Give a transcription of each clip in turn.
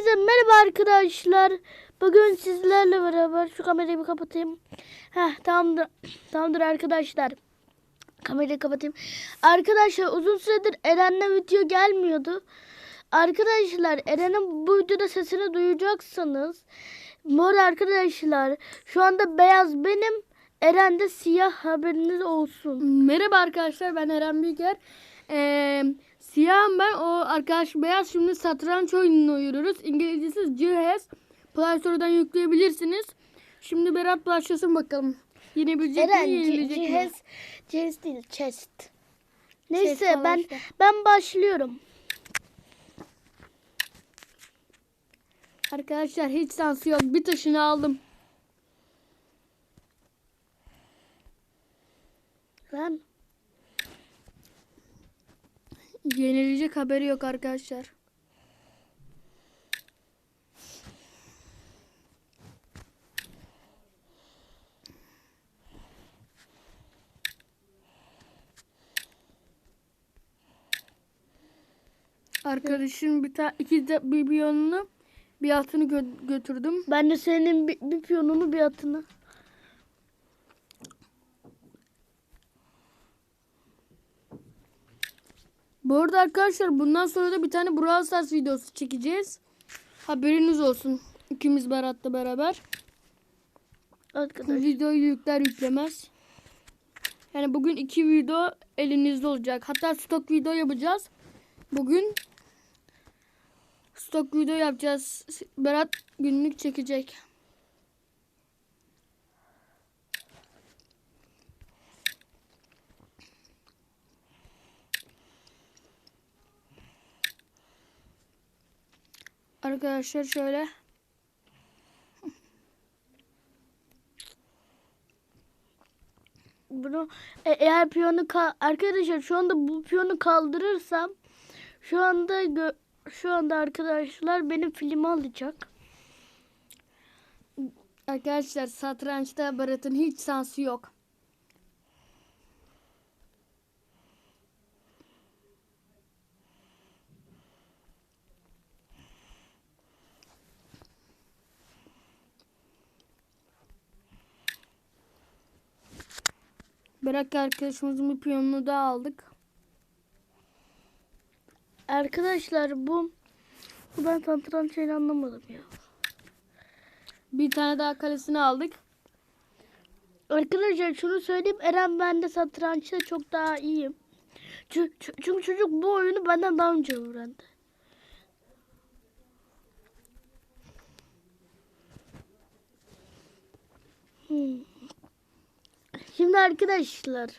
Herkese merhaba arkadaşlar. Bugün sizlerle beraber şu kamerayı bir kapatayım. Heh tamamdır. Tamamdır arkadaşlar. Kamerayı kapatayım. Arkadaşlar uzun süredir Eren'le video gelmiyordu. Arkadaşlar Eren'in bu videoda sesini duyacaksınız. Mor arkadaşlar. Şu anda beyaz benim. Eren de siyah haberiniz olsun. Merhaba arkadaşlar ben Eren Bilger. Ee, siyahım ben o arkadaş beyaz şimdi satranç oyununu oynuyoruz. İngilizcesi Cihaz. Play Store'dan yükleyebilirsiniz. Şimdi Berat başlasın bakalım. Yenebilecek mi Eren yenilecek mi? cihaz, cihaz değil chest. Neyse Chest ben ben başlıyorum. Arkadaşlar hiç şansı yok. Bir taşını aldım. Ben Yenilecek haberi yok arkadaşlar. Arkadaşım bir ta iki de bir biyonunu bir atını gö- götürdüm. ben de senin bir, bir piyonunu bir atını. Bu arada arkadaşlar bundan sonra da bir tane Brawl Stars videosu çekeceğiz. Haberiniz olsun. İkimiz Berat'la beraber. Arkadaş. Videoyu yükler yüklemez. Yani bugün iki video elinizde olacak. Hatta stok video yapacağız. Bugün stok video yapacağız. Berat günlük çekecek. Arkadaşlar şöyle Bunu e- eğer piyonu ka- arkadaşlar şu anda bu piyonu kaldırırsam şu anda şu anda arkadaşlar benim filmi alacak. Arkadaşlar satrançta Berat'ın hiç şansı yok. Berat arkadaşımızın bir piyonunu da aldık. Arkadaşlar bu bu ben tantran şeyini anlamadım ya. Bir tane daha kalesini aldık. Arkadaşlar şunu söyleyeyim Eren ben de satrançta çok daha iyiyim. Çünkü, çünkü çocuk bu oyunu benden daha önce öğrendi. Hmm. Şimdi arkadaşlar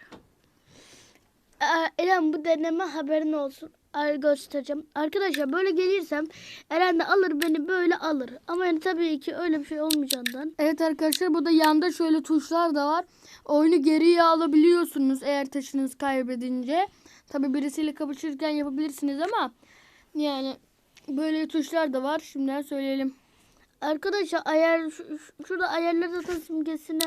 Eren bu deneme haberin olsun. Göstereceğim. Arkadaşlar böyle gelirsem Eren de alır beni böyle alır. Ama yani tabii ki öyle bir şey olmayacağından. Evet arkadaşlar burada yanda şöyle tuşlar da var. Oyunu geriye alabiliyorsunuz eğer taşınız kaybedince. Tabi birisiyle kapışırken yapabilirsiniz ama yani böyle tuşlar da var. Şimdiden söyleyelim. Arkadaşlar ayar şu- şu- şurada ayarlarda da simgesine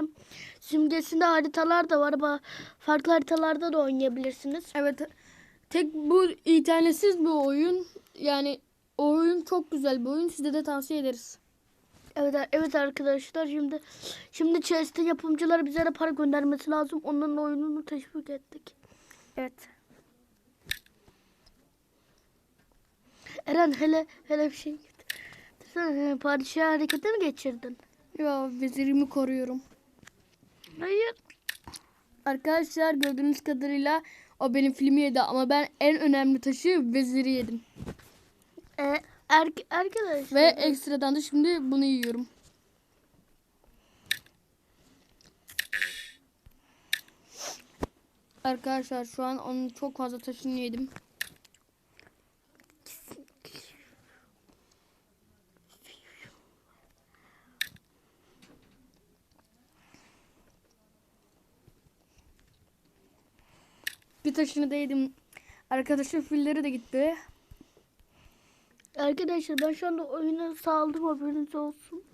simgesinde haritalar da var. Ba- Farklı haritalarda da oynayabilirsiniz. Evet tek bu internetsiz bir oyun. Yani o oyun çok güzel bir oyun. Size de tavsiye ederiz. Evet evet arkadaşlar şimdi şimdi Chess'te yapımcıları bize de para göndermesi lazım. Onların oyununu teşvik ettik. Evet. Eren hele hele bir şey. Sen padişah harekete mi geçirdin? Ya vezirimi koruyorum. Hayır. Arkadaşlar gördüğünüz kadarıyla o benim filmi yedi ama ben en önemli taşı veziri yedim. Ee, er, arkadaşlar. Ve ekstradan da şimdi bunu yiyorum. Arkadaşlar şu an onun çok fazla taşını yedim. Taşını da yedim. Arkadaşın filleri de gitti. Arkadaşlar ben şu anda oyunu saldım haberiniz olsun.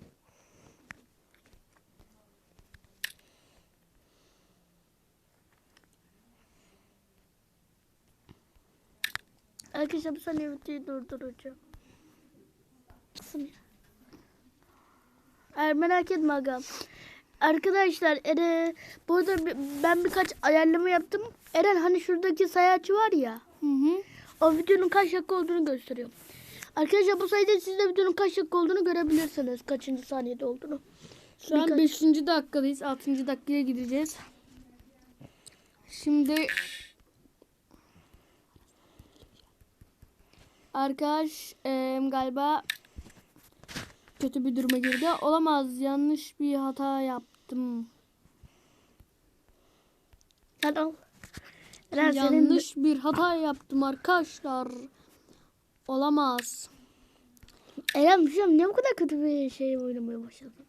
Arkadaşlar bir saniye videoyu durduracağım. Ya. Er, merak etme agam. Arkadaşlar Eren, burada bi- ben birkaç ayarlama yaptım. Eren hani şuradaki sayaç var ya. Hı hı. O videonun kaç dakika olduğunu gösteriyor. Arkadaşlar bu sayede siz de videonun kaç dakika olduğunu görebilirsiniz. Kaçıncı saniyede olduğunu. Şu an Birkaç- 5. dakikadayız. 6. dakikaya gideceğiz. Şimdi arkadaş em, galiba kötü bir duruma girdi. Olamaz. Yanlış bir hata yaptım. Sen al. Eren senin Yanlış bir hata yaptım arkadaşlar. Olamaz. Eren bir şey ne bu kadar kötü bir şey oynamaya başladın?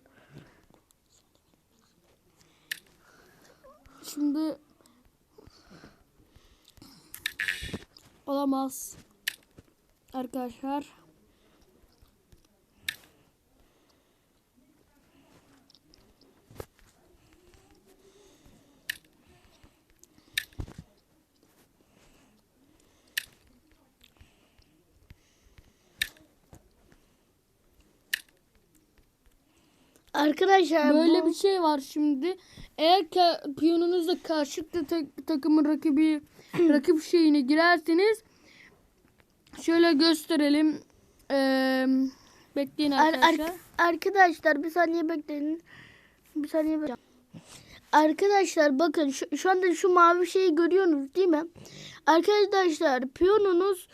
Şimdi olamaz. Arkadaşlar. Arkadaşlar Böyle bu... bir şey var şimdi. Eğer piyonunuzla karşıtı ta- takımın rakibi rakip şeyine girerseniz şöyle gösterelim. Ee, bekleyin Ar- ar- arkadaşlar. arkadaşlar bir saniye bekleyin. Bir saniye bekleyin. Arkadaşlar bakın şu, şu anda şu mavi şeyi görüyorsunuz değil mi? Arkadaşlar piyonunuz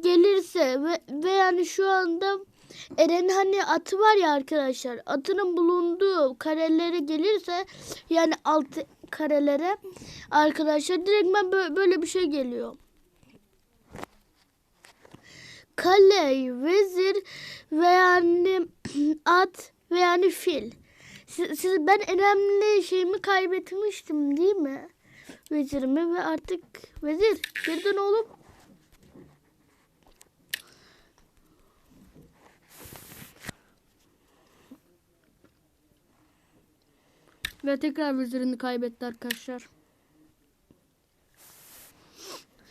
gelirse ve, ve yani şu anda Eren hani atı var ya arkadaşlar atının bulunduğu karelere gelirse yani alt karelere arkadaşlar direktmen bö- böyle bir şey geliyor. Kale, vezir ve yani at ve yani fil. Siz, siz- ben önemli şeyimi kaybetmiştim değil mi? Vezirimi ve artık vezir geri dön oğlum. Ve tekrar vezirini kaybetti arkadaşlar.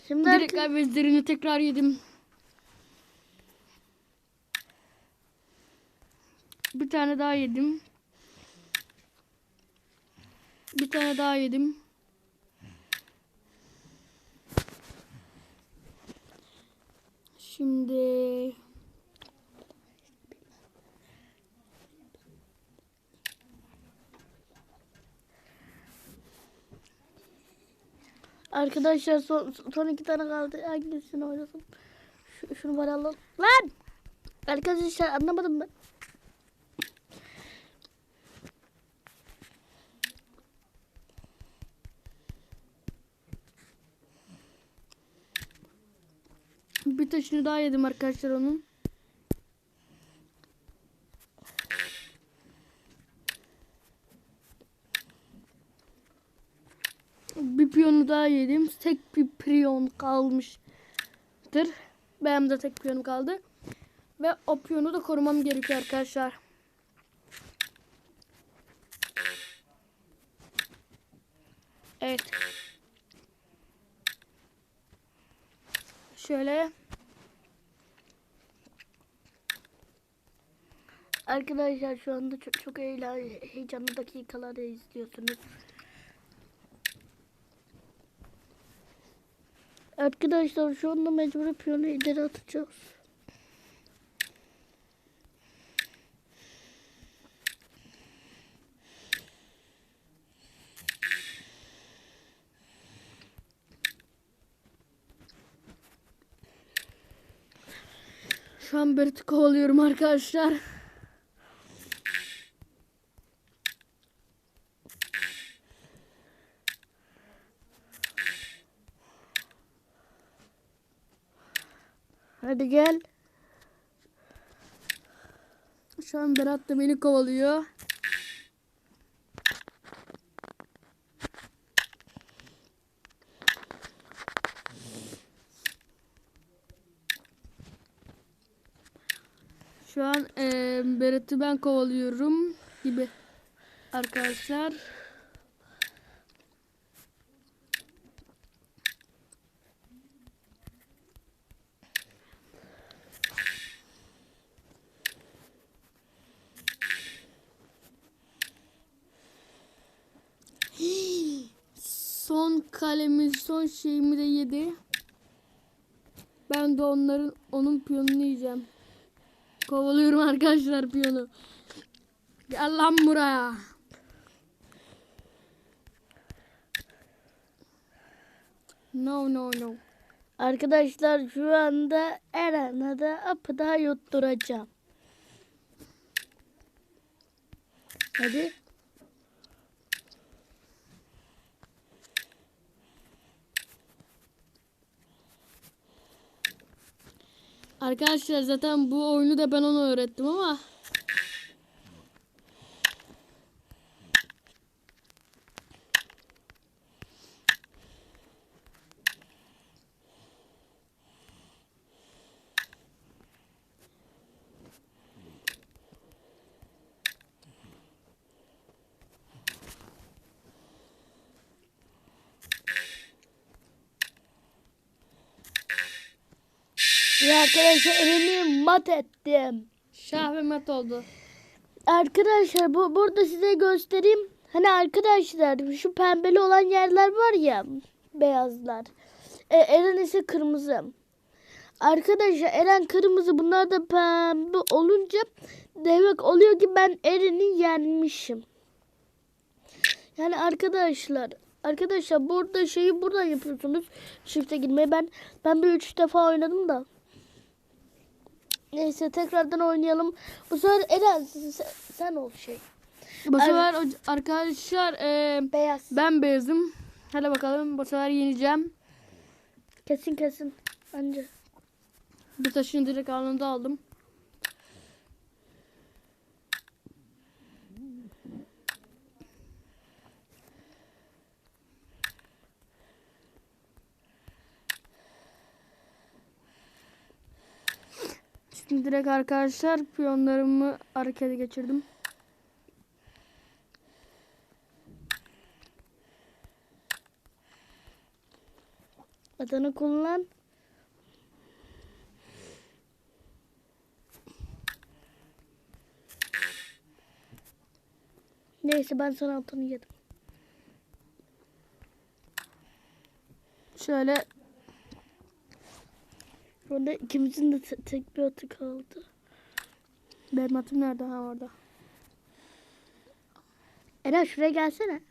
Şimdi artık- Tekrar vezirini tekrar yedim. Bir tane daha yedim. Bir tane daha yedim. Şimdi arkadaşlar son, son iki tane kaldı. Hangisini oynasın? Şu, şunu bana alalım. Lan! Arkadaşlar anlamadım ben. bir taşını daha yedim arkadaşlar onun. Bir piyonu daha yedim. Tek bir piyon kalmıştır. Benim de tek piyonum kaldı. Ve o piyonu da korumam gerekiyor arkadaşlar. Evet. Şöyle Arkadaşlar şu anda çok, çok eğlen, heyecanlı dakikaları izliyorsunuz. Arkadaşlar şu anda mecbur piyonu ileri atacağız. şu an Berit'i kovalıyorum arkadaşlar. Hadi gel. Şu an Berat da beni kovalıyor. Şu an eee Berat'ı ben kovalıyorum gibi arkadaşlar. Son kalemi, son şeyimi de yedi. Ben de onların onun piyonunu yiyeceğim. Kovalıyorum arkadaşlar piyonu. Gel lan buraya. No no no. Arkadaşlar şu anda Eren'e de apı daha yutturacağım. Hadi. Arkadaşlar zaten bu oyunu da ben ona öğrettim ama Eren'i mat ettim. şah ve mat oldu. Arkadaşlar bu burada size göstereyim. Hani arkadaşlar şu pembeli olan yerler var ya beyazlar. E, Eren ise kırmızı. Arkadaşlar Eren kırmızı bunlar da pembe olunca demek oluyor ki ben Eren'i yenmişim. Yani arkadaşlar arkadaşlar burada şeyi buradan yapıyorsunuz. Shift'e girmeyi ben ben bir üç defa oynadım da. Neyse tekrardan oynayalım. Bu sefer Eren sen, sen ol şey. Bu sefer o- arkadaşlar e, Beyaz. ben beyazım. Hadi bakalım bu sefer yeneceğim. Kesin kesin. Bence. Bu taşını direkt anında aldım. Şimdi direkt arkadaşlar piyonlarımı harekete geçirdim. Adını kullan. Neyse ben sana atını yedim. Şöyle Burada ikimizin de te- tek bir atı kaldı. benim atım nerede? Ha orada. Eren şuraya gelsene.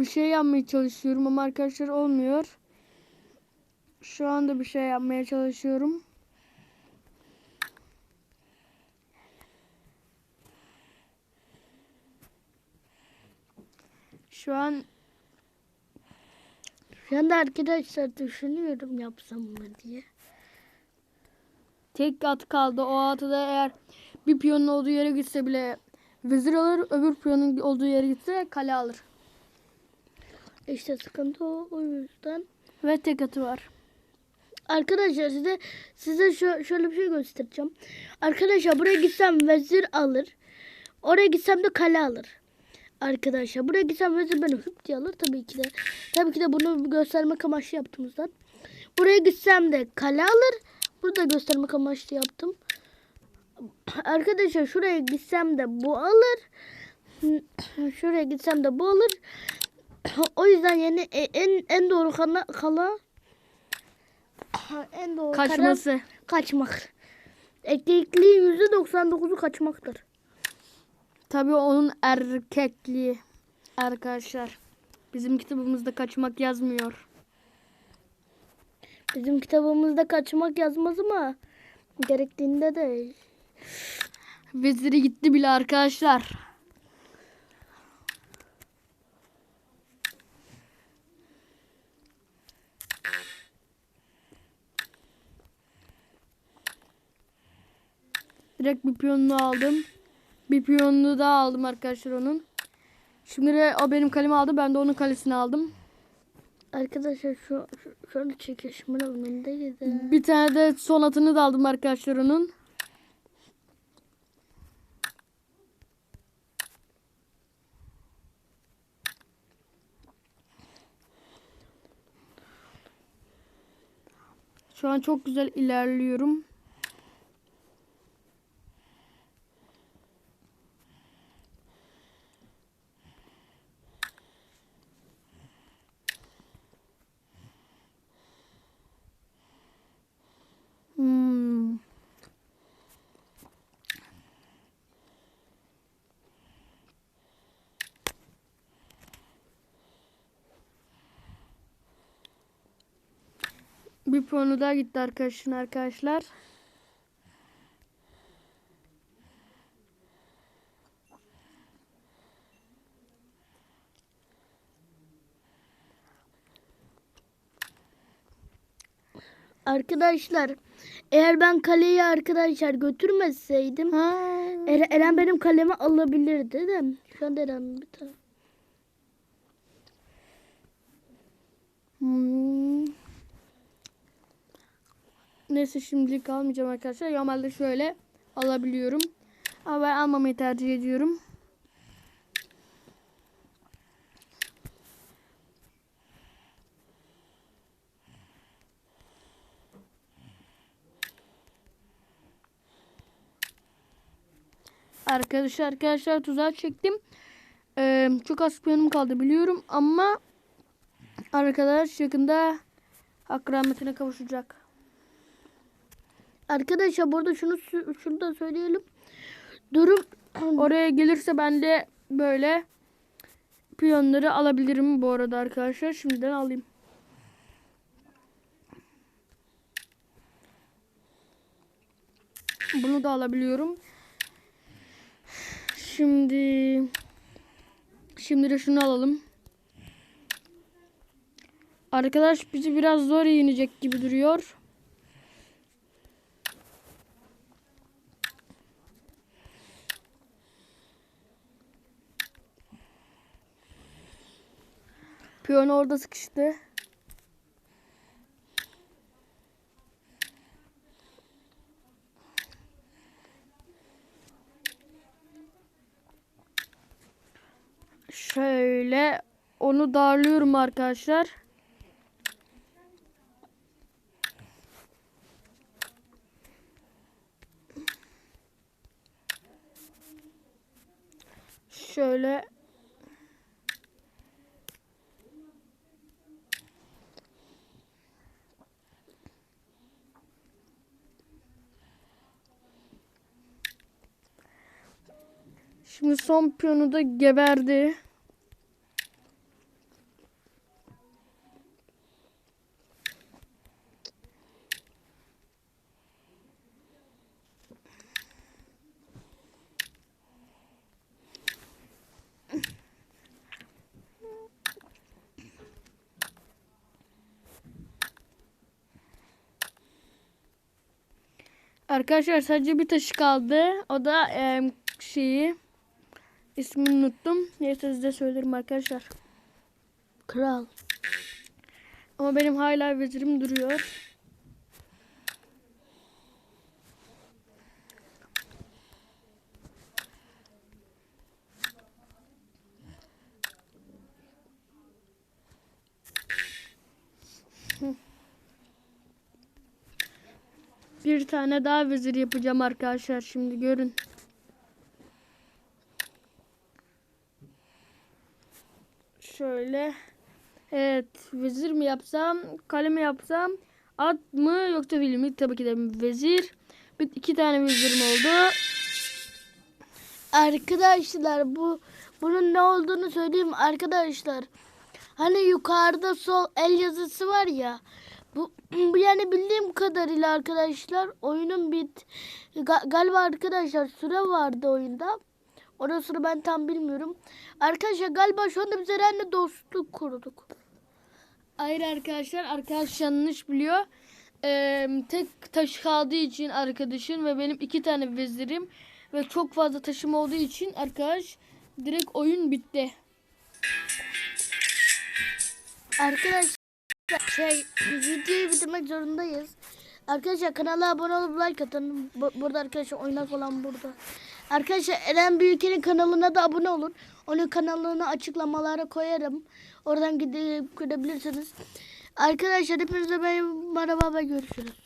bir şey yapmaya çalışıyorum ama arkadaşlar olmuyor. Şu anda bir şey yapmaya çalışıyorum. Şu an Şu anda arkadaşlar düşünüyorum yapsam mı diye. tek at kaldı. O atı da eğer bir piyonun olduğu yere gitse bile vezir alır. Öbür piyonun olduğu yere gitse kale alır. İşte sıkıntı o, o yüzden. Ve tek atı var. Arkadaşlar size size şö- şöyle bir şey göstereceğim. Arkadaşlar buraya gitsem vezir alır. Oraya gitsem de kale alır. Arkadaşlar buraya gitsem vezir beni hüp diye alır tabii ki de. Tabii ki de bunu göstermek amaçlı yaptım zaten. Buraya gitsem de kale alır. Burada göstermek amaçlı yaptım. Arkadaşlar şuraya gitsem de bu alır. Şuraya gitsem de bu alır. O yüzden yani e- en en doğru kala, kala en doğru karar Kaçması. kaçmak. Erkekliğin %99'u kaçmaktır. Tabii onun erkekliği arkadaşlar. Bizim kitabımızda kaçmak yazmıyor. Bizim kitabımızda kaçmak yazmaz ama gerektiğinde de Veziri gitti bile arkadaşlar. Direkt bir piyonunu aldım. Bir piyonunu daha aldım arkadaşlar onun. Şimdi de o benim kalemi aldı. Ben de onun kalesini aldım. arkadaşlar şu, şu şöyle çekişmenin önündeydi. Bir tane de son atını da aldım arkadaşlar onun. Şu an çok güzel ilerliyorum. Puanı daha gitti arkadaşın arkadaşlar. Arkadaşlar eğer ben kaleyi arkadaşlar götürmeseydim Ha. Eren, Eren benim kalemi alabilirdi de. Şu anda Eren bir tane. Hmm. Neyse şimdilik almayacağım arkadaşlar. Normalde şöyle alabiliyorum. Ama ben almamayı tercih ediyorum. Arkadaşlar arkadaşlar tuzağa çektim. Ee, çok az piyonum kaldı biliyorum ama arkadaş yakında hak kavuşacak. Arkadaşlar burada şunu şunu da söyleyelim. Durum Oraya gelirse ben de böyle piyonları alabilirim bu arada arkadaşlar. Şimdiden alayım. Bunu da alabiliyorum. Şimdi şimdi de şunu alalım. Arkadaş bizi biraz zor yenecek gibi duruyor. Piyon orada sıkıştı. Şöyle onu darlıyorum arkadaşlar. Şöyle Şimdi son piyonu da geberdi. Arkadaşlar sadece bir taşı kaldı. O da em, şeyi ismini unuttum. Neyse size söylerim arkadaşlar. kral. Ama benim hala vezirim duruyor. Bir tane daha vezir yapacağım arkadaşlar şimdi görün. Şöyle. Evet. Vezir mi yapsam? Kale mi yapsam? At mı yoksa fil mi? Tabii ki de vezir. Bir, iki tane vezirim oldu. Arkadaşlar bu bunun ne olduğunu söyleyeyim arkadaşlar. Hani yukarıda sol el yazısı var ya. Bu, bu yani bildiğim kadarıyla arkadaşlar oyunun bit Ga- galiba arkadaşlar süre vardı oyunda. Orasını ben tam bilmiyorum. Arkadaşlar galiba şu anda biz Eren'le dostluk kurduk. Hayır arkadaşlar. Arkadaş yanlış biliyor. Ee, tek taş kaldığı için arkadaşın ve benim iki tane vezirim ve çok fazla taşım olduğu için arkadaş direkt oyun bitti. Arkadaşlar şey videoyu bitirmek zorundayız. Arkadaşlar kanala abone olup like atın. Bu- burada arkadaşlar oynar falan burada. Arkadaşlar Eren Büyükel'in kanalına da abone olun. Onun kanalını açıklamalara koyarım. Oradan gidip görebilirsiniz. Arkadaşlar hepinize merhaba ve görüşürüz.